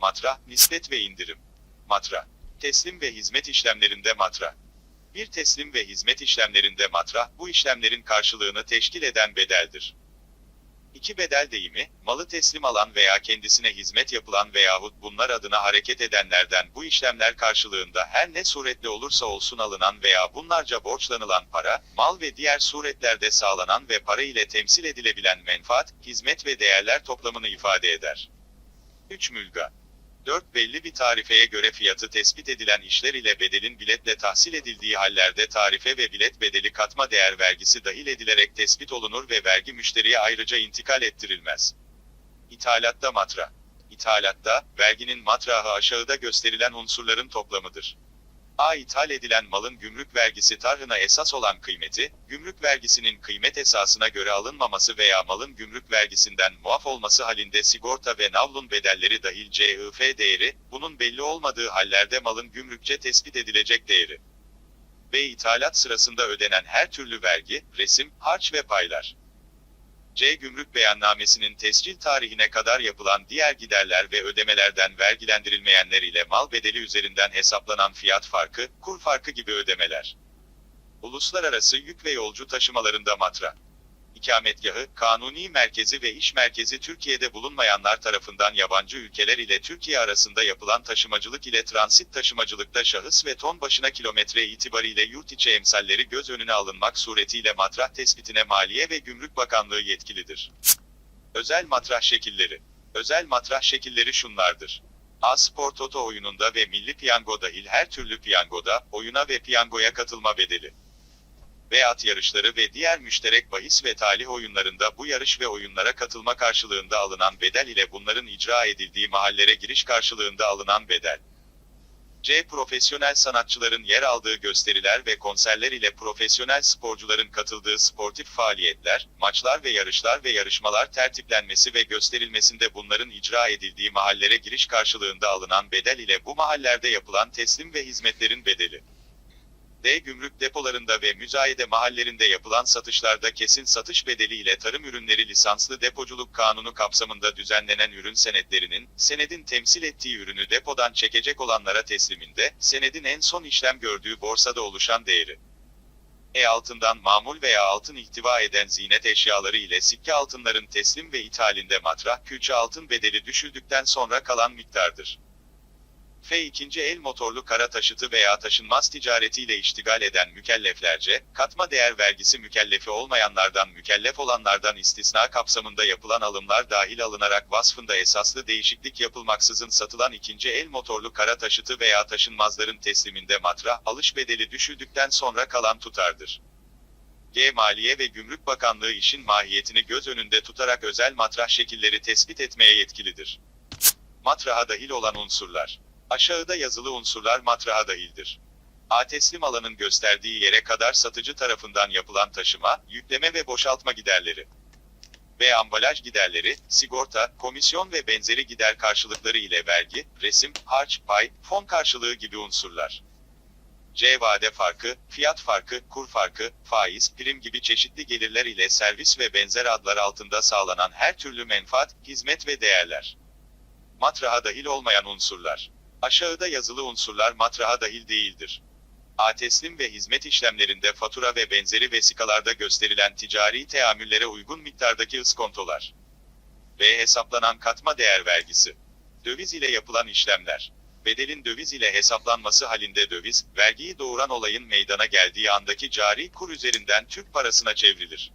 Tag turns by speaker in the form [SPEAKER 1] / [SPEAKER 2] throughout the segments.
[SPEAKER 1] Matra, nispet ve indirim. Matra. Teslim ve hizmet işlemlerinde matra. Bir teslim ve hizmet işlemlerinde matra, bu işlemlerin karşılığını teşkil eden bedeldir. İki bedel deyimi, malı teslim alan veya kendisine hizmet yapılan veyahut bunlar adına hareket edenlerden bu işlemler karşılığında her ne suretle olursa olsun alınan veya bunlarca borçlanılan para, mal ve diğer suretlerde sağlanan ve para ile temsil edilebilen menfaat, hizmet ve değerler toplamını ifade eder. 3 mülga 4. Belli bir tarifeye göre fiyatı tespit edilen işler ile bedelin biletle tahsil edildiği hallerde tarife ve bilet bedeli katma değer vergisi dahil edilerek tespit olunur ve vergi müşteriye ayrıca intikal ettirilmez. İthalatta matra. İthalatta, verginin matrahı aşağıda gösterilen unsurların toplamıdır. A. ithal edilen malın gümrük vergisi tarhına esas olan kıymeti, gümrük vergisinin kıymet esasına göre alınmaması veya malın gümrük vergisinden muaf olması halinde sigorta ve navlun bedelleri dahil CIF değeri, bunun belli olmadığı hallerde malın gümrükçe tespit edilecek değeri. B. ithalat sırasında ödenen her türlü vergi, resim, harç ve paylar. C. Gümrük beyannamesinin tescil tarihine kadar yapılan diğer giderler ve ödemelerden vergilendirilmeyenler ile mal bedeli üzerinden hesaplanan fiyat farkı, kur farkı gibi ödemeler. Uluslararası yük ve yolcu taşımalarında matra. İkametgahı, kanuni merkezi ve iş merkezi Türkiye'de bulunmayanlar tarafından yabancı ülkeler ile Türkiye arasında yapılan taşımacılık ile transit taşımacılıkta şahıs ve ton başına kilometre itibariyle yurt içi emsalleri göz önüne alınmak suretiyle matrah tespitine Maliye ve Gümrük Bakanlığı yetkilidir. Özel matrah şekilleri. Özel matrah şekilleri şunlardır. A. Spor Toto oyununda ve Milli Piyango dahil her türlü piyangoda, oyuna ve piyangoya katılma bedeli ve at yarışları ve diğer müşterek bahis ve talih oyunlarında bu yarış ve oyunlara katılma karşılığında alınan bedel ile bunların icra edildiği mahallere giriş karşılığında alınan bedel. C. Profesyonel sanatçıların yer aldığı gösteriler ve konserler ile profesyonel sporcuların katıldığı sportif faaliyetler, maçlar ve yarışlar ve yarışmalar tertiplenmesi ve gösterilmesinde bunların icra edildiği mahallere giriş karşılığında alınan bedel ile bu mahallerde yapılan teslim ve hizmetlerin bedeli. D. Gümrük depolarında ve müzayede mahallerinde yapılan satışlarda kesin satış bedeli ile tarım ürünleri lisanslı depoculuk kanunu kapsamında düzenlenen ürün senetlerinin, senedin temsil ettiği ürünü depodan çekecek olanlara tesliminde, senedin en son işlem gördüğü borsada oluşan değeri. E altından mamul veya altın ihtiva eden ziynet eşyaları ile sikke altınların teslim ve ithalinde matrah külçe altın bedeli düşüldükten sonra kalan miktardır. F. ikinci el motorlu kara taşıtı veya taşınmaz ticaretiyle iştigal eden mükelleflerce, katma değer vergisi mükellefi olmayanlardan mükellef olanlardan istisna kapsamında yapılan alımlar dahil alınarak vasfında esaslı değişiklik yapılmaksızın satılan ikinci el motorlu kara taşıtı veya taşınmazların tesliminde matra, alış bedeli düşüldükten sonra kalan tutardır. G. Maliye ve Gümrük Bakanlığı işin mahiyetini göz önünde tutarak özel matrah şekilleri tespit etmeye yetkilidir. Matraha dahil olan unsurlar Aşağıda yazılı unsurlar matraha dahildir. A. Teslim alanın gösterdiği yere kadar satıcı tarafından yapılan taşıma, yükleme ve boşaltma giderleri. B. Ambalaj giderleri, sigorta, komisyon ve benzeri gider karşılıkları ile vergi, resim, harç, pay, fon karşılığı gibi unsurlar. C. Vade farkı, fiyat farkı, kur farkı, faiz, prim gibi çeşitli gelirler ile servis ve benzer adlar altında sağlanan her türlü menfaat, hizmet ve değerler. Matraha dahil olmayan unsurlar. Aşağıda yazılı unsurlar matraha dahil değildir. A. Teslim ve hizmet işlemlerinde fatura ve benzeri vesikalarda gösterilen ticari teamüllere uygun miktardaki ıskontolar. B. Hesaplanan katma değer vergisi. Döviz ile yapılan işlemler. Bedelin döviz ile hesaplanması halinde döviz, vergiyi doğuran olayın meydana geldiği andaki cari kur üzerinden Türk parasına çevrilir.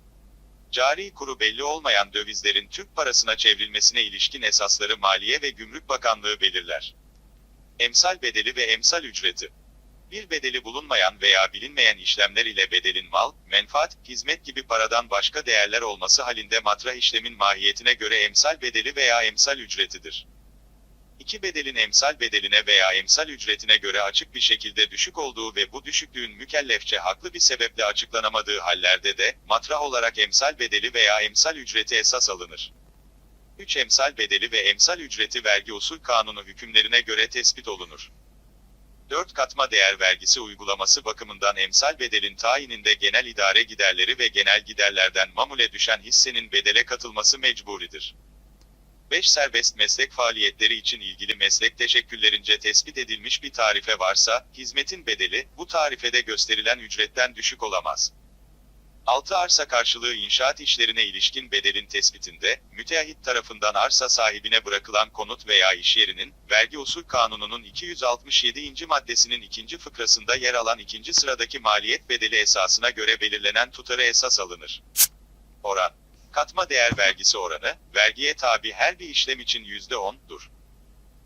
[SPEAKER 1] Cari kuru belli olmayan dövizlerin Türk parasına çevrilmesine ilişkin esasları Maliye ve Gümrük Bakanlığı belirler. Emsal bedeli ve emsal ücreti. Bir bedeli bulunmayan veya bilinmeyen işlemler ile bedelin mal, menfaat, hizmet gibi paradan başka değerler olması halinde matrah işlemin mahiyetine göre emsal bedeli veya emsal ücretidir. İki bedelin emsal bedeline veya emsal ücretine göre açık bir şekilde düşük olduğu ve bu düşüklüğün mükellefçe haklı bir sebeple açıklanamadığı hallerde de, matrah olarak emsal bedeli veya emsal ücreti esas alınır. 3 emsal bedeli ve emsal ücreti vergi usul kanunu hükümlerine göre tespit olunur. 4 katma değer vergisi uygulaması bakımından emsal bedelin tayininde genel idare giderleri ve genel giderlerden mamule düşen hissenin bedele katılması mecburidir. 5. Serbest meslek faaliyetleri için ilgili meslek teşekküllerince tespit edilmiş bir tarife varsa, hizmetin bedeli, bu tarifede gösterilen ücretten düşük olamaz. 6. Arsa karşılığı inşaat işlerine ilişkin bedelin tespitinde, müteahhit tarafından arsa sahibine bırakılan konut veya iş yerinin, vergi usul kanununun 267. maddesinin ikinci fıkrasında yer alan ikinci sıradaki maliyet bedeli esasına göre belirlenen tutarı esas alınır. Oran Katma değer vergisi oranı, vergiye tabi her bir işlem için %10'dur.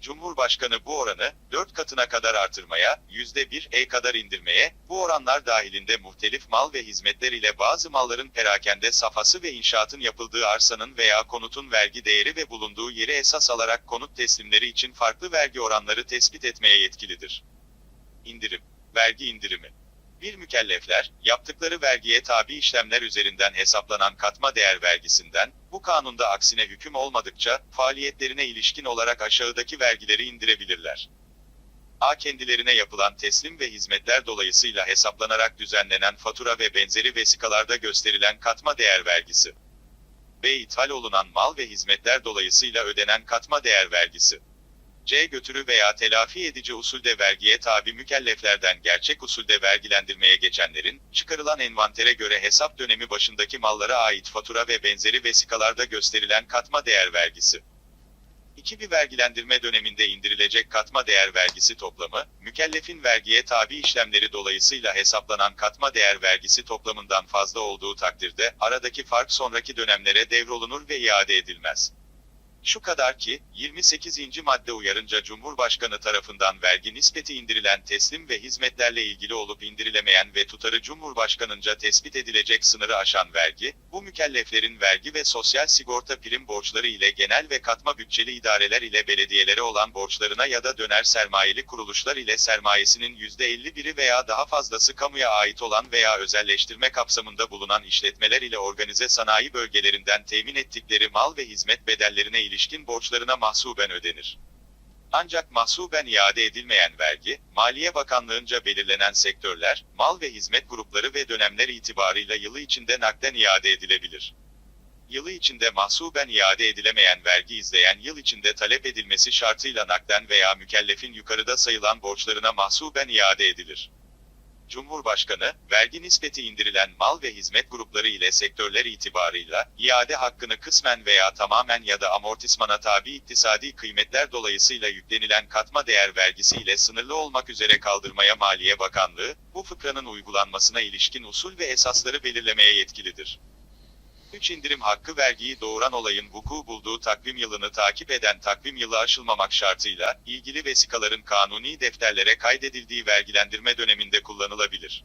[SPEAKER 1] Cumhurbaşkanı bu oranı, 4 katına kadar artırmaya, %1'e kadar indirmeye, bu oranlar dahilinde muhtelif mal ve hizmetler ile bazı malların perakende safhası ve inşaatın yapıldığı arsanın veya konutun vergi değeri ve bulunduğu yeri esas alarak konut teslimleri için farklı vergi oranları tespit etmeye yetkilidir. İndirim Vergi indirimi bir mükellefler, yaptıkları vergiye tabi işlemler üzerinden hesaplanan katma değer vergisinden, bu kanunda aksine hüküm olmadıkça, faaliyetlerine ilişkin olarak aşağıdaki vergileri indirebilirler. A. Kendilerine yapılan teslim ve hizmetler dolayısıyla hesaplanarak düzenlenen fatura ve benzeri vesikalarda gösterilen katma değer vergisi. B. İthal olunan mal ve hizmetler dolayısıyla ödenen katma değer vergisi. C. Götürü veya telafi edici usulde vergiye tabi mükelleflerden gerçek usulde vergilendirmeye geçenlerin, çıkarılan envantere göre hesap dönemi başındaki mallara ait fatura ve benzeri vesikalarda gösterilen katma değer vergisi. 2. Bir vergilendirme döneminde indirilecek katma değer vergisi toplamı, mükellefin vergiye tabi işlemleri dolayısıyla hesaplanan katma değer vergisi toplamından fazla olduğu takdirde, aradaki fark sonraki dönemlere devrolunur ve iade edilmez. Şu kadar ki, 28. madde uyarınca Cumhurbaşkanı tarafından vergi nispeti indirilen teslim ve hizmetlerle ilgili olup indirilemeyen ve tutarı Cumhurbaşkanınca tespit edilecek sınırı aşan vergi, bu mükelleflerin vergi ve sosyal sigorta prim borçları ile genel ve katma bütçeli idareler ile belediyelere olan borçlarına ya da döner sermayeli kuruluşlar ile sermayesinin %51'i veya daha fazlası kamuya ait olan veya özelleştirme kapsamında bulunan işletmeler ile organize sanayi bölgelerinden temin ettikleri mal ve hizmet bedellerine ilişkin borçlarına mahsuben ödenir. Ancak mahsuben iade edilmeyen vergi, Maliye Bakanlığınca belirlenen sektörler, mal ve hizmet grupları ve dönemler itibarıyla yılı içinde nakden iade edilebilir. Yılı içinde mahsuben iade edilemeyen vergi izleyen yıl içinde talep edilmesi şartıyla nakden veya mükellefin yukarıda sayılan borçlarına mahsuben iade edilir. Cumhurbaşkanı, vergi nispeti indirilen mal ve hizmet grupları ile sektörler itibarıyla, iade hakkını kısmen veya tamamen ya da amortismana tabi iktisadi kıymetler dolayısıyla yüklenilen katma değer vergisi ile sınırlı olmak üzere kaldırmaya Maliye Bakanlığı, bu fıkranın uygulanmasına ilişkin usul ve esasları belirlemeye yetkilidir. 3 indirim hakkı vergiyi doğuran olayın vuku bulduğu takvim yılını takip eden takvim yılı aşılmamak şartıyla, ilgili vesikaların kanuni defterlere kaydedildiği vergilendirme döneminde kullanılabilir.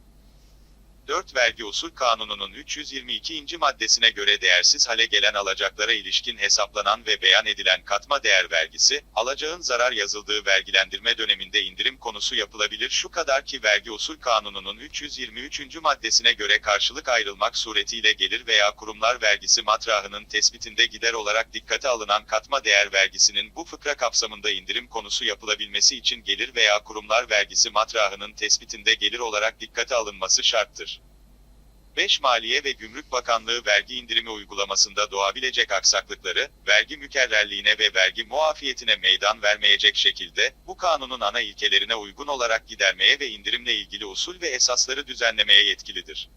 [SPEAKER 1] 4 Vergi Usul Kanunu'nun 322. maddesine göre değersiz hale gelen alacaklara ilişkin hesaplanan ve beyan edilen katma değer vergisi, alacağın zarar yazıldığı vergilendirme döneminde indirim konusu yapılabilir şu kadar ki Vergi Usul Kanunu'nun 323. maddesine göre karşılık ayrılmak suretiyle gelir veya kurumlar vergisi matrahının tespitinde gider olarak dikkate alınan katma değer vergisinin bu fıkra kapsamında indirim konusu yapılabilmesi için gelir veya kurumlar vergisi matrahının tespitinde gelir olarak dikkate alınması şarttır. 5. Maliye ve Gümrük Bakanlığı vergi indirimi uygulamasında doğabilecek aksaklıkları, vergi mükerrerliğine ve vergi muafiyetine meydan vermeyecek şekilde, bu kanunun ana ilkelerine uygun olarak gidermeye ve indirimle ilgili usul ve esasları düzenlemeye yetkilidir.